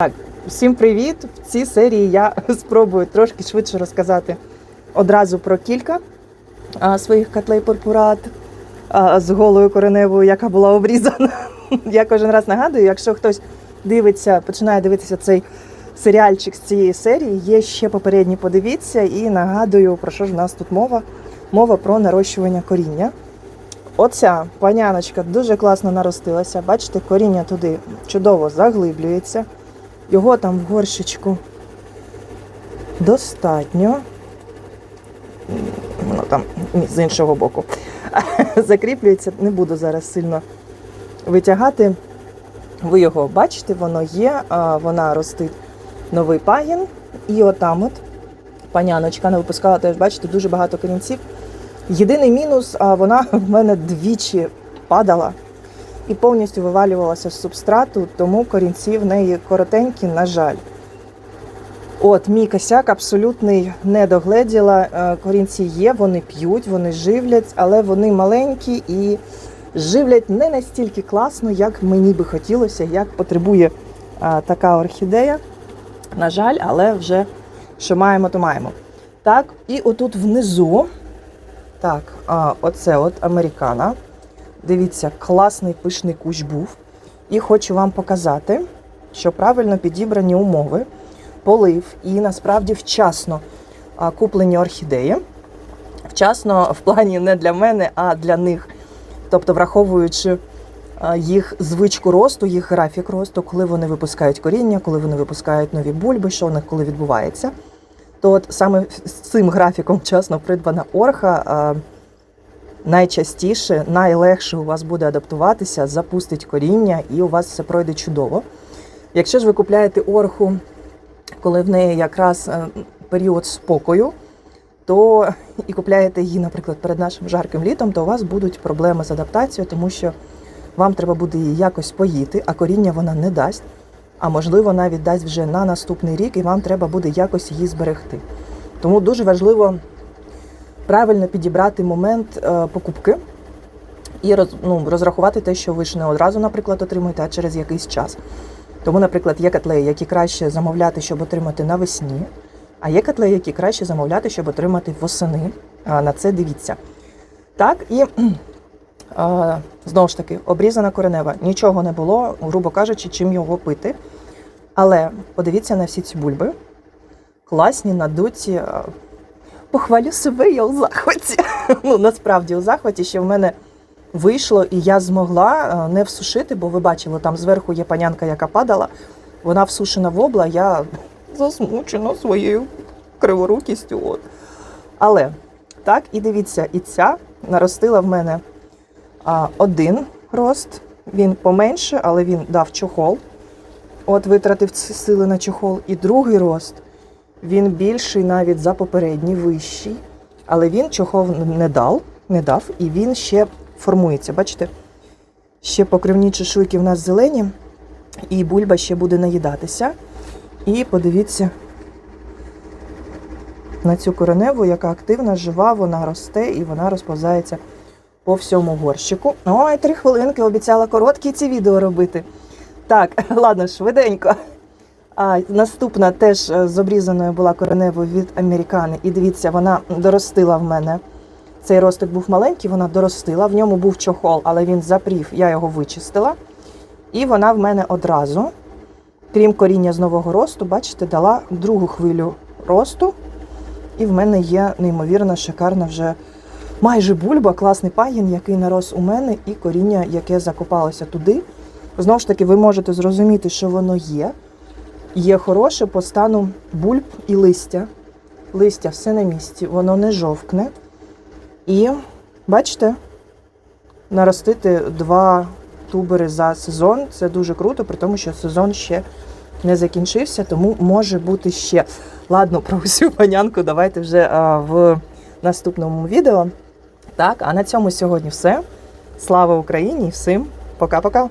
Так, всім привіт! В цій серії я спробую трошки швидше розказати одразу про кілька своїх котлей пурпурат з голою кореневою, яка була обрізана. Я кожен раз нагадую, якщо хтось дивиться, починає дивитися цей серіальчик з цієї серії, є ще попередні, подивіться, і нагадую, про що ж в нас тут мова. Мова про нарощування коріння. Оця паняночка дуже класно наростилася. Бачите, коріння туди чудово заглиблюється. Його там в горщичку достатньо. Воно там з іншого боку закріплюється. Не буду зараз сильно витягати. Ви його бачите, воно є, вона ростить новий пагін. І отам от паняночка не випускала теж, бачите, дуже багато корінців. Єдиний мінус, а вона в мене двічі падала і повністю вивалювалася з субстрату, тому корінці в неї коротенькі, на жаль. От, мій косяк абсолютний не догледіла. Е, Корінці є, вони п'ють, вони живлять, але вони маленькі і живлять не настільки класно, як мені би хотілося, як потребує а, така орхідея. На жаль, але вже що маємо, то маємо. Так, і отут внизу, так, оце от американа. Дивіться, класний пишний кущ був. І хочу вам показати, що правильно підібрані умови, полив і насправді вчасно куплені орхідеї. Вчасно в плані не для мене, а для них. Тобто, враховуючи їх звичку росту, їх графік росту, коли вони випускають коріння, коли вони випускають нові бульби, що в них коли відбувається. То от саме з цим графіком вчасно придбана орха. Найчастіше, найлегше у вас буде адаптуватися, запустить коріння і у вас все пройде чудово. Якщо ж ви купляєте орху, коли в неї якраз е, період спокою, то і купляєте її, наприклад, перед нашим жарким літом, то у вас будуть проблеми з адаптацією, тому що вам треба буде її якось поїти, а коріння вона не дасть. А можливо, навіть дасть вже на наступний рік, і вам треба буде якось її зберегти. Тому дуже важливо правильно підібрати момент е, покупки і роз, ну, розрахувати те, що ви ж не одразу, наприклад, отримуєте, а через якийсь час. Тому, наприклад, є котлеї, які краще замовляти, щоб отримати навесні, а є котлеї, які краще замовляти, щоб отримати восени. На це дивіться. Так, і знову ж таки, обрізана коренева. Нічого не було, грубо кажучи, чим його пити. Але подивіться на всі ці бульби. Класні, надуті. Похвалю себе, я у захваті. Ну, насправді у захваті, що в мене вийшло, і я змогла е, не всушити, бо ви бачили, там зверху є панянка, яка падала. Вона всушена вобла, я засмучена своєю криворукістю. От. Але так, і дивіться, і ця наростила в мене а, один рост. Він поменше, але він дав чохол. От витратив ці сили на чохол. І другий рост. Він більший навіть за попередній, вищий, але він чохол не дав, не дав, і він ще формується. Бачите? Ще покривні чешуйки в нас зелені, і бульба ще буде наїдатися. І подивіться на цю кореневу, яка активна, жива, вона росте і вона розповзається по всьому горщику. Ой, три хвилинки обіцяла короткі ці відео робити. Так, ладно, швиденько. А наступна теж е, з обрізаною була кореневою від американи. І дивіться, вона доростила в мене. Цей ростик був маленький, вона доростила. В ньому був чохол, але він запрів, я його вичистила. І вона в мене одразу, крім коріння з нового росту, бачите, дала другу хвилю росту. І в мене є неймовірно шикарна вже майже бульба, класний пагін, який нарос у мене, і коріння, яке закопалося туди. Знову ж таки, ви можете зрозуміти, що воно є є хороше по стану бульб і листя. Листя все на місці, воно не жовкне. І бачите, наростити два тубери за сезон це дуже круто, при тому, що сезон ще не закінчився, тому може бути ще. Ладно, про усю панянку давайте вже а, в наступному відео. Так, а на цьому сьогодні все. Слава Україні і всім пока-пока!